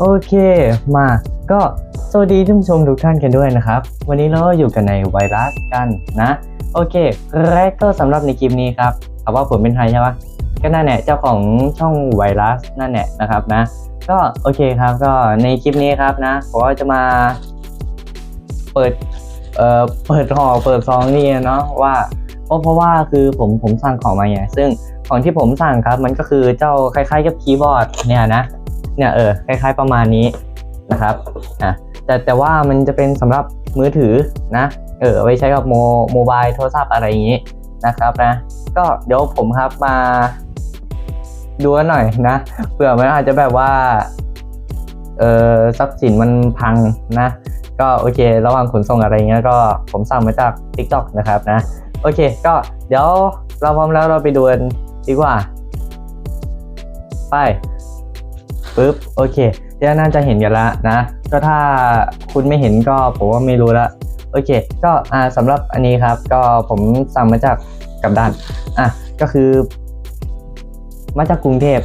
โอเค มาก็สวัสดีท่านผู้ชมทุกท่านกันด้วยนะครับ วันนี้เราอยู่กันในไวรัสกันนะ โอเค แรกก็สำหรับในคลิปนี้ครับเอาว่าผมเป็นใครใช่ปะก็นั่นแหละเจ้าของช่องไวรัสนั่นแหละนะครับนะ ก็โอเคครับก็ในคลิปนี้ครับนะผมก็จะมาเปิดเอ่อเปิดห่อเปิดซองนี่เนาะว่าเพราะเพราะว่าคือผมผมสั่งของมาไงซึ่งของที่ผมสั่งครับมันก็คือเจ้าคล้ายๆกับคีย์บอร์ดเนี่ยนะ เนี่ยเออคล้ายๆประมาณนี้นะครับอะแต่แต่ว่ามันจะเป็นสำหรับมือถือนะเออไว้ใช้กับโมโมบายโทรศัพท์อะไรอย่างนี้นะครับนะก็เดี๋ยวผมครับมาดูหน่อยนะเผื่อมันอาจจะแบบว่าเออทรัพย์สินมันพังนะ ก็โอเค ระหว่างขนส่งอะไรเงี้ยก็ผมสั่งมาจาก TikTok นะครับนะ โอเค ก็เดี๋ยวเราพร้อมแล้วเราไปดูกันดีกว่า ไป ปึ๊บโอเคเดี๋ยวน่าจะเห็นกันละนะ ก็ถ้าคุณไม่เห็นก็ผมว่าไม่รู้ละโอเค ก็อ่าสำหรับอันนี้ครับ ก็ผมสั่งมาจากกับดันอะก็คือ มาจากกรุงเทพ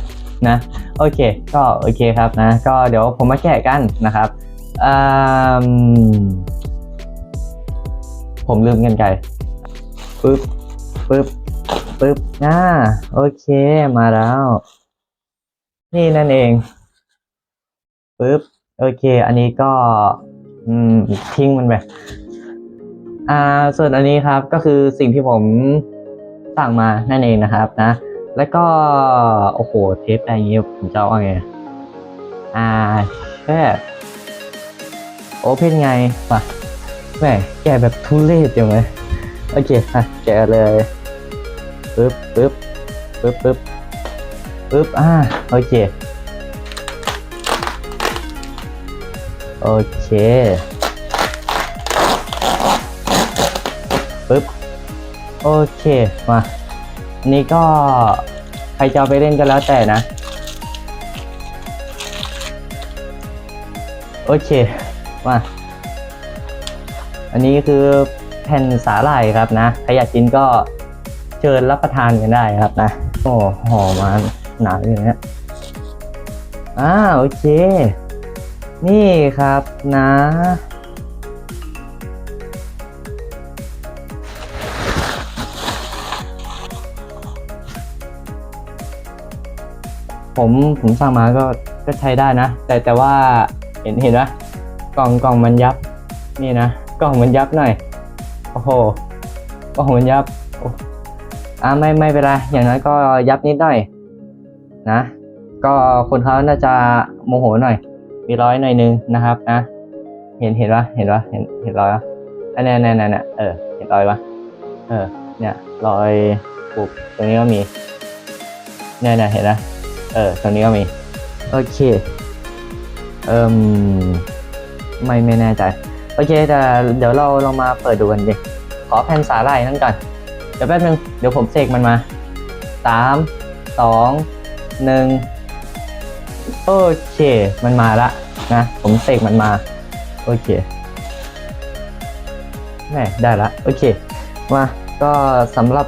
นะโอเค ก็โอเคครับนะ ก็เดี๋ยวผมมาแกะกันนะครับอืมผมลืมเงินไก่ปึ๊บปึ๊บปึ๊บอ่าโอเคมาแล้ว นี่นั่นเอง ปึ๊บโอเค อันนี้ก็ทิ้งมันไปอ่าส่วนอันนี้ครับก็คือสิ่งที่ผมสั่งมานั่นเองนะครับนะ แล้วก็โอ้โหเทปอะไรอย่างเงี้ยผมจะเอาไงอ่าแค่โอเพนไงปะแหมแกแบบทุเรศจังเลยโอเคอะแกเลยปึ๊บปึ๊บปึ๊บปึ๊บปึ๊บอ่าโอเค โอเคปึ๊บโอเคมานนี้ก็ใครจะไปเล่นก็แล้วแต่นะ โอเคมาอันนี้คือแผ่นสาหร่ายครับนะใครอยากกินก็เชิญรับประทานกันได้ครับนะ โอ้ห่อมาหนาเลยนะอ่าโอเค นี่ครับนะ ผมผมสั่งมาก็ก็ใช้ได้นะ แต่แต่ว่าเห็นเห็นไหมกล่องกล่องมันยับ นี่นะกล่องมันยับหน่อย โอ้โหกล่องมันยับอ้อ่าไม่ไม่เป็นไรอย่างน้อยก็ยับนิดหน่อยนะ ก็คนเขาน่าจะโมโหหน่อย มีร้อยหน่อยนึงนะครับนะ เห็นเห็นปะเห็นปะเห็นเห็นรอยปะอันนี้นี่นี่นี่เออเห็นรอยปะเออ เนี่ยรอยปุบตรงนี้ก็มีเนี่ยเนี่ยเห็นนะเออตรงนี้ก็มีโอเคเอ่มไม่ไม่แน่ใจโอเคแต่เดี๋ยวเราเรามาเปิดดูกันดิขอแผ่นสาหร่ายนั่นก่อนเดี๋ยวแป๊บนึงเดี๋ยวผมเสกมันมาสามสองหนึ่ง โอเค มันมาละนะ ผมเสกมันมา โอเคแม่ได้ละ โอเค มา ก็สำหรับ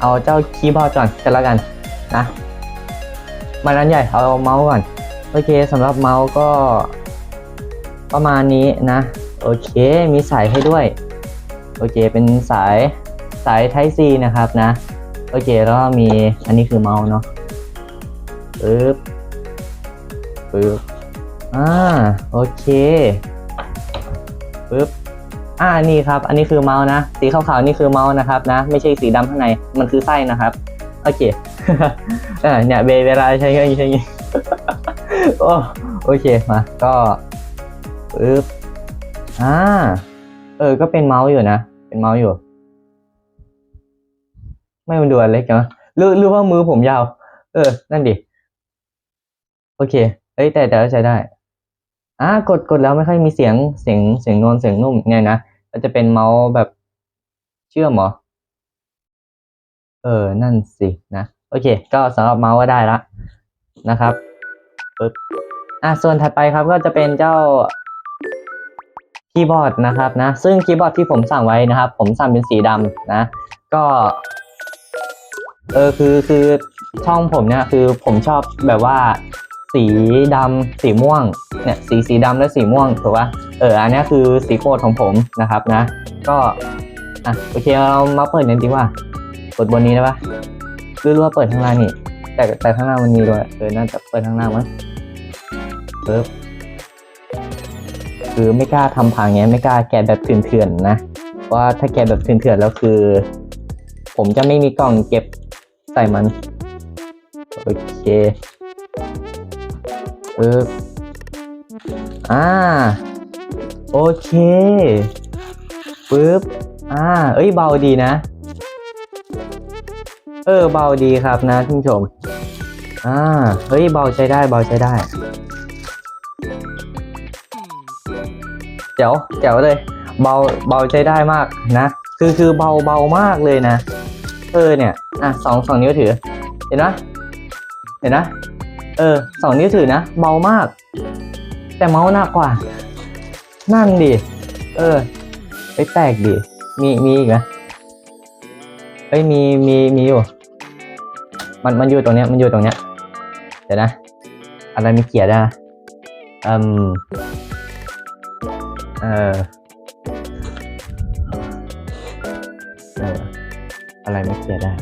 เอาเจ้าคีย์บอร์ดก่อนกันล้วกันนะมันอันใหญ่ เอาเมาส์ก่อน โอเคสำหรับเมาส์ก็ ประมาณนี้นะ โอเค มีสายให้ด้วย โอเค เป็นสายสาย Type C นะครับนะ โอเค แล้วมี อันนี้คือเมาส์เนาะปึ๊บ ปึ๊บอ่าโอเคปึ๊บอ่านี่ครับ อันนี้คือเมาส์นะ สีขาวๆนี่คือเมาส์นะครับนะ ไม่ใช่สีดำข้างใน มันคือไส้นะครับ โอเคเออเนี่ยเวเวลาใช้ก็อย่างนี้ใช้อย่างนี้โอ้โอเคมา ก็ปึ๊บอ่า เออ ก็เป็นเมาส์อยู่นะ เป็นเมาส์อยู่ ไม่มันดูอันเล็กนะหรือหรือว่ามือผมยาว เออ นั่นดิ โอเค เอ้ยแต่แต่ก็ใช้ได้อ่ากดกดแล้วไม่ค่อยมีเสียงเสียงเสียงนวลเสียงนุ่มไงนะก็จะเป็นเมาส์แบบเชื่อมเหรอ เออ นั่นสินะ โอเค ก็สำหรับเมาส์ก็ได้ละนะครับปึ๊บอะส่วนถัดไปครับก็จะเป็นเจ้าคีย์บอร์ดนะครับนะ ซึ่งคีย์บอร์ดที่ผมสั่งไว้นะครับ ผมสั่งเป็นสีดำนะ ก็ เออคือคือช่องผมเนี่ยคือผมชอบแบบว่า สีดำสีม่วงเนี่ยสีสีดำและสีม่วงถูกปะเอออันนี้คือสีโปรดของผมนะครับนะ ก็อะโอเคเรามาเปิดกันดีกว่าเปิดบนนี้ได้ปะหรือว่าเปิดข้างล่างนี่ แต่แต่ข้างล่างมันมีด้วยเออน่าจะเปิดข้างล่างมั้งปึ๊บคือไม่กล้าทำพังเงี้ยไม่กล้าแกะแบบเถื่อนๆนะเพราะว่าถ้าแกะแบบเถื่อนๆแล้วคือ ผมจะไม่มีกล่องเก็บใส่มันโอเค ปึ๊บอ่า โอเคปึ๊บอ่า เอ้ยเบาดีนะ เออเบาดีครับนะท่านผู้ชม อ่า เฮ้ยเบาใช้ได้เบาใช้ได้เจ๋วเจ๋วเลย เบาเบาใช้ได้มากนะ คือคือเบาเบามากเลยนะ เออเนี่ย อะสองสองนิ้วถือ เห็นไหมเห็นนะ เออสองนิ้วถือนะ เบามาก แต่เมาส์หนักกว่า นั่นดิ เออ ไปแตกดิ มีมีอีกไหมเอ้ยมีมีมีอยู่ มันมันอยู่ตรงเนี้ยมันอยู่ตรงเนี้ย เดี๋ยวนะ อะไรไม่เขียได้นะอืมเออเอออะไรไม่เขียได้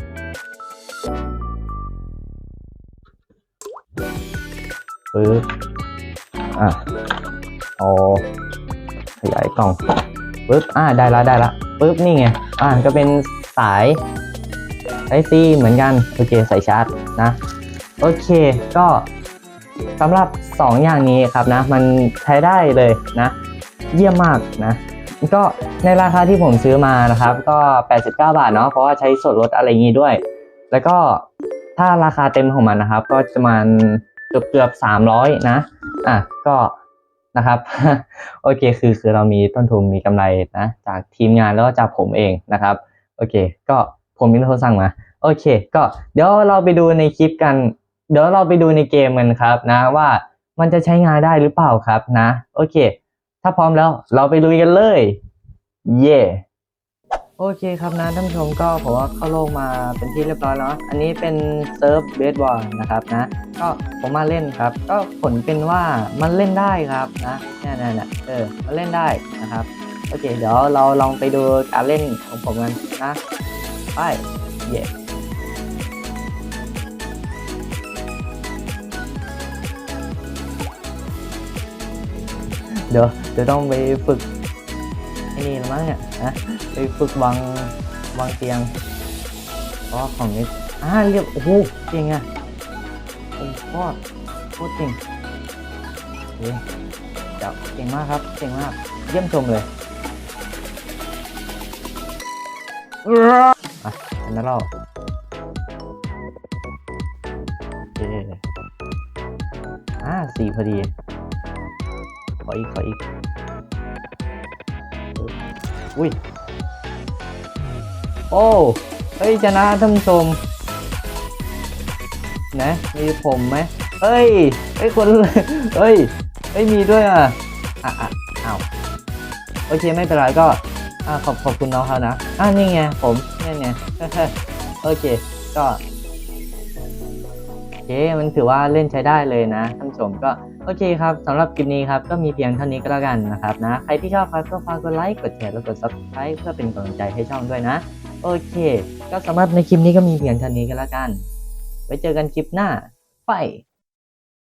ปึ๊บอะเอขยายกล่องปึ๊บอ่าได้ละได้ละปึ๊บนี่ไงอ่าก็เป็นสายไอซีเหมือนกัน โอเคใส่ชาร์จนะ โอเคก็สำหรับ 2 อย่างนี้ครับนะ มันใช้ได้เลยนะ เยี่ยมมากนะ ก็ในราคาที่ผมซื้อมานะครับ ก็ 89 บาทเนาะเพราะว่าใช้ส่วนลดอะไรอย่างงี้ด้วย แล้วก็ ถ้าราคาเต็มของมันนะครับ ก็จะประมาณเกือบเกือบสามร้อยนะ อะก็นะครับ โอเคคือคือเรามีต้นทุนมีกำไรนะ จากทีมงานแล้วก็จากผมเองนะครับ โอเค ก็ผมมีโทรสั่งมา โอเค ก็เดี๋ยวเราไปดูในคลิปกัน เดี๋ยวเราไปดูในเกมกันครับนะว่ามันจะใช้งานได้หรือเปล่าครับนะ โอเค ถ้าพร้อมแล้วเราไปลุยกันเลย เย่ โอเคครับนะท่านผู้ชมก็ผมว่าเข้าโลกมาเป็นที่เรียบร้อยแล้วอันนี้เป็นเซิร์ฟเบสบอลนะครับนะ ก็ผมมาเล่นครับ ก็ผลเป็นว่ามันเล่นได้ครับนะเนี่ยเนี่ยเนี่เออมันเล่นได้นะครับ โอเค เดี๋ยวเราลองไปดูการเล่นของผมกันนะไปเย่เดี๋ยวเดี๋ยวต้องไปฝึก ไอ้นี่ละมั้งเนี่ยนะไปฝึกวางวางเตียงเพราะว่าของนี้อ่าเรียบโอ้โหเก่งอะโอ้โคตรโคตรเก่งเฮ้ยเจ้าเก่งมากครับเก่งมาก เยี่ยมชมเลยอะอันนั้นเราเย้อ่าสี่พอดี ขออีก ขออีก อุ้ย โอ้เฮ้ยชนะท่านผู้ชม นะ มีผมไหมเฮ้ยเฮ้ยคนเฮ้ยเฮ้ยมีด้วยอะอะอะอ้าวโอเคไม่เป็นไรก็อ่าขอบขอบคุณน้องเขานะอ่านี่ไงผมนี่ไงโอเค ก็โอเคมันถือว่าเล่นใช้ได้เลยนะท่านผู้ชมก็ โอเคครับสำหรับคลิปนี้ครับก็มีเพียงเท่านี้ก็แล้วกันนะครับนะใครที่ชอบครับก็ฝากกดไลค์กดแชร์แล้วกด subscribe เพื่อเป็นกำลังใจให้ช่องด้วยนะ โอเค ก็สำหรับในคลิปนี้ก็มีเพียงเท่านี้ก็แล้วกัน ไว้เจอกันคลิปหน้าไป